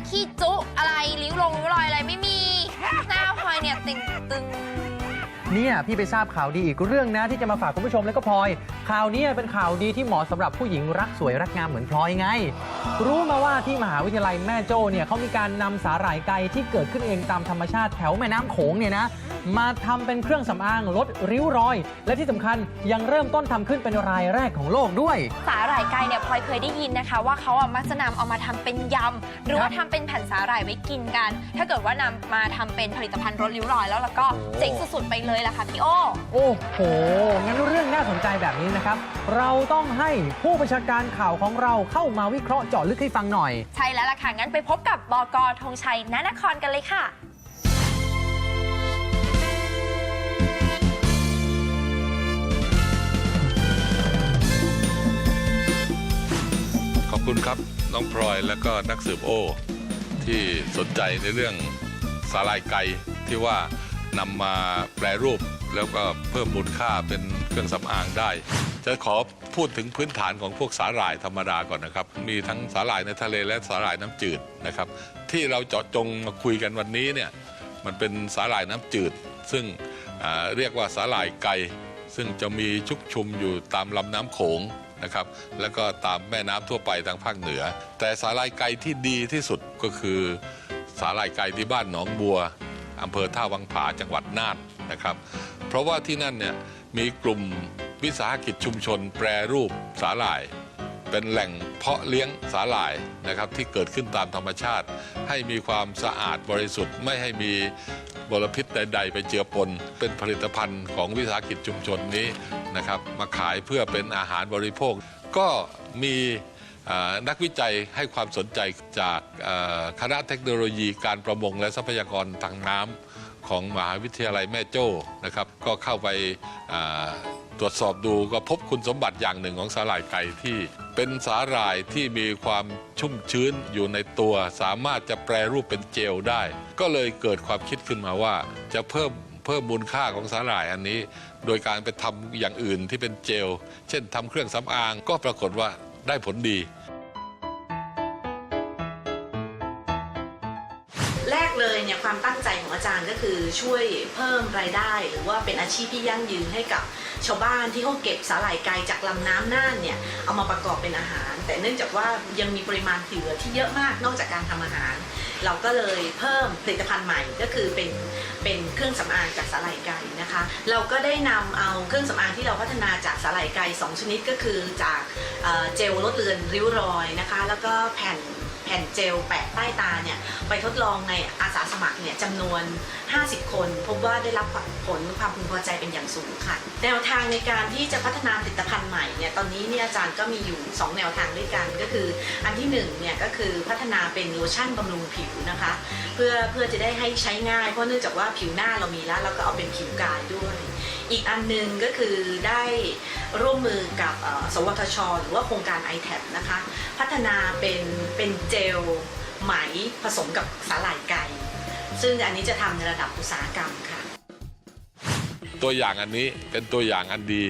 มาขี้จุอะไร ริ้วลงริ้วรอยอะไรไม่มี หน้าพลอยเนี่ยติงตึง เนี่ยพี่ไปทราบข่าวดีอีกเรื่องนะที่จะมาฝากคุณผู้ชมแล้วก็พลอย ข่าวนี้เป็นข่าวดีที่เหมาะสำหรับผู้หญิงรักสวยรักงามเหมือนพลอยไง รู้มาว่าที่มหาวิทยาลัยแม่โจ้เนี่ยเขามีการนำสาหร่ายไก่ที่เกิดขึ้นเองตามธรรมชาติแถวแม่น้ำโขงเนี่ยนะมาทำเป็นเครื่องสำอางลดริ้วรอย และที่สำคัญยังเริ่มต้นทำขึ้นเป็นรายแรกของโลกด้วย สาหร่ายไก่เนี่ยพลอยเคยได้ยินนะคะ ว่าเขาอะมักจะนำเอามาทำเป็นยำหรือว่าทำเป็นแผ่นสาหร่ายไว้กินกัน ถ้าเกิดว่านำมาทำเป็นผลิตภัณฑ์ลดริ้วรอยแล้วแล้วก็โอ้ เจ๋งสุดๆไปเลยล่ะค่ะพี่โอ้โอ้โห งั้นเรื่องน่าสนใจแบบนี้นะครับ เราต้องให้ผู้ประชาการข่าวของเราเข้ามาวิเคราะห์เจาะลึกให้ฟังหน่อย ใช่แล้วล่ะค่ะงั้นไปพบกับบอกธงชัยนนครกันเลยค่ะ ขอบคุณครับ น้องพลอยและก็นักสืบโอ ที่สนใจในเรื่องสาลายไก่ที่ว่า นำมาแปรรูปแล้วก็เพิ่มมูลค่าเป็นเครื่องสำอางได้ จะขอพูดถึงพื้นฐานของพวกสาหร่ายธรรมดาก่อนนะครับ มีทั้งสาหร่ายในทะเลและสาหร่ายน้ำจืดนะครับ ที่เราเจาะจงมาคุยกันวันนี้เนี่ยมันเป็นสาหร่ายน้ำจืด ซึ่งเรียกว่าสาหร่ายไก่ซึ่งจะมีชุกชุมอยู่ตามลำน้ำโขงนะครับ แล้วก็ตามแม่น้ำทั่วไปทางภาคเหนือ แต่สาหร่ายไก่ที่ดีที่สุดก็คือสาหร่ายไก่ที่บ้านหนองบัว อำเภอท่าวังผาจังหวัดน่านนะครับ เพราะว่าที่นั่นเนี่ยมีกลุ่มวิสาหกิจชุมชนแปรรูปสาหร่าย เป็นแหล่งเพาะเลี้ยงสาหร่ายนะครับที่เกิดขึ้นตามธรรมชาติ ให้มีความสะอาดบริสุทธิ์ไม่ให้มีมลพิษใด ๆ ไปเจือปน เป็นผลิตภัณฑ์ของวิสาหกิจชุมชนนี้นะครับ มาขายเพื่อเป็นอาหารบริโภค ก็มี นักวิจัยให้ความสนใจจากคณะเทคโนโลยีการประมงและทรัพยากรทางน้ำของมหาวิทยาลัยแม่โจ้นะครับ ก็เข้าไปตรวจสอบดูก็พบคุณสมบัติอย่างหนึ่งของสาหร่ายไก่ที่เป็นสาหร่ายที่มีความชุ่มชื้นอยู่ในตัว สามารถจะแปรรูปเป็นเจลได้ ก็เลยเกิดความคิดขึ้นมาว่า จะเพิ่มเพิ่มมูลค่าของสาหร่ายอันนี้ โดยการไปทำอย่างอื่นที่เป็นเจล เช่นทำเครื่องสำอางก็ปรากฏว่า ได้ผลดี ความตั้งใจของอาจารย์ก็คือช่วยเพิ่มรายได้ หรือว่าเป็นอาชีพที่ยั่งยืนให้กับชาวบ้านที่เขาเก็บสาหร่ายไก่จากลำน้ำน่านเนี่ยเอามาประกอบเป็นอาหาร แต่เนื่องจากว่ายังมีปริมาณเหลือที่เยอะมากนอกจากการทำอาหาร เราก็เลยเพิ่มผลิตภัณฑ์ใหม่ก็คือเป็นเป็นเครื่องสำอางจากสาหร่ายไก่นะคะ เราก็ได้นำเอาเครื่องสำอางที่เราพัฒนาจากสาหร่ายไก่สองชนิดก็คือจากเอ่อเจลลดเลือนริ้วรอยนะคะ แล้วก็แผ่นแผ่นเจลแปะใต้ตาเนี่ยไปทดลองในอาสาสมัครเนี่ยจำนวน 50 คน พบว่าได้รับผลความพึงพอใจเป็นอย่างสูงค่ะ แนวทางในการที่จะพัฒนาผลิตภัณฑ์ใหม่เนี่ยตอนนี้เนี่ยอาจารย์ก็มีอยู่ 2 แนวทางด้วยกัน ก็คืออันที่1เนี่ยก็คือพัฒนาเป็นโลชั่นบำรุงผิวนะคะ เพื่อเพื่อจะได้ให้ใช้ง่าย เพราะเนื่องจากว่าผิวหน้าเรามีแล้วเราก็เอาเป็นผิวกายด้วย อีกอันหนึงก็คือได้ร่วมมือกับสวทช หรือว่าโครงการ i t a b นะคะ พัฒนาเป็นเป็นเจลไหมผสมกับสาหร่ายไก่ ซึ่งอันนี้จะทำในระดับอุตสาหกรรมค่ะ ตัวอย่างอันนี้เป็นตัวอย่างอันดี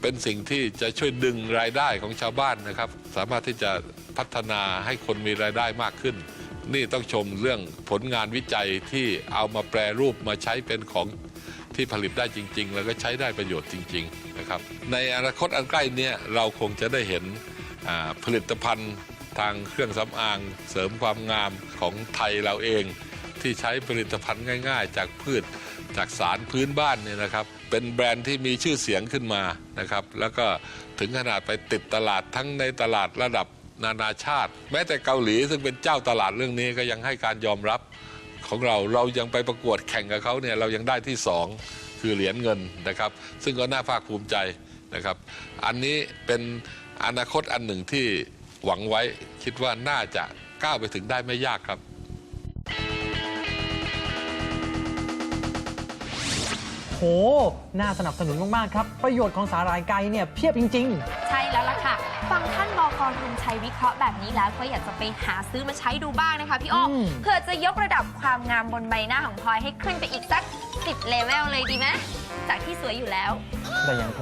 เป็นสิ่งที่จะช่วยดึงรายได้ของชาวบ้านนะครับ สามารถที่จะพัฒนาให้คนมีรายได้มากขึ้น นี่ต้องชมเรื่องผลงานวิจัยที่เอามาแปรรูปมาใช้เป็นของที่ผลิตได้จริง ๆ แล้วก็ใช้ได้ประโยชน์จริง ๆ นะครับ ในอนาคตอันใกล้เนี้เราคงจะได้เห็นอ่าผลิตภัณฑ์ทางเครื่องสำอางเสริมความงามของไทยเราเอง ที่ใช้ผลิตภัณฑ์ง่าย ๆ จากพืชจากสารพื้นบ้านเนี่ยนะครับ เป็นแบรนด์ที่มีชื่อเสียงขึ้นมานะครับ แล้วก็ถึงขนาดไปติดตลาดทั้งในตลาดระดับนานาชาติ แม้แต่เกาหลีซึ่งเป็นเจ้าตลาดเรื่องนี้ก็ยังให้การยอมรับของเราเรายังไปประกวดแข่งกับเขาเนี่ยเรายังได้ที่สองคือเหรียญเงินนะครับ ซึ่งก็น่าภาคภูมิใจนะครับ อันนี้เป็นอนาคตอันหนึ่งที่หวังไว้คิดว่าน่าจะก้าวไปถึงได้ไม่ยากครับ น่าสนับสนุนมาก ๆ ครับ ประโยชน์ของสาหร่ายไก่เนี่ยเพียบจริงๆใช่แล้วล่ะค่ะ ฟังท่านบอกธงชัยวิเคราะห์แบบนี้แล้วก็อยากจะไปหาซื้อมาใช้ดูบ้างนะคะพี่อ้ออืม เพื่อจะยกระดับความงามบนใบหน้าของพลอยให้ขึ้นไปอีกสัก 10เลเวลเลยดีไหมจากที่สวยอยู่แล้วแต่อย่างพ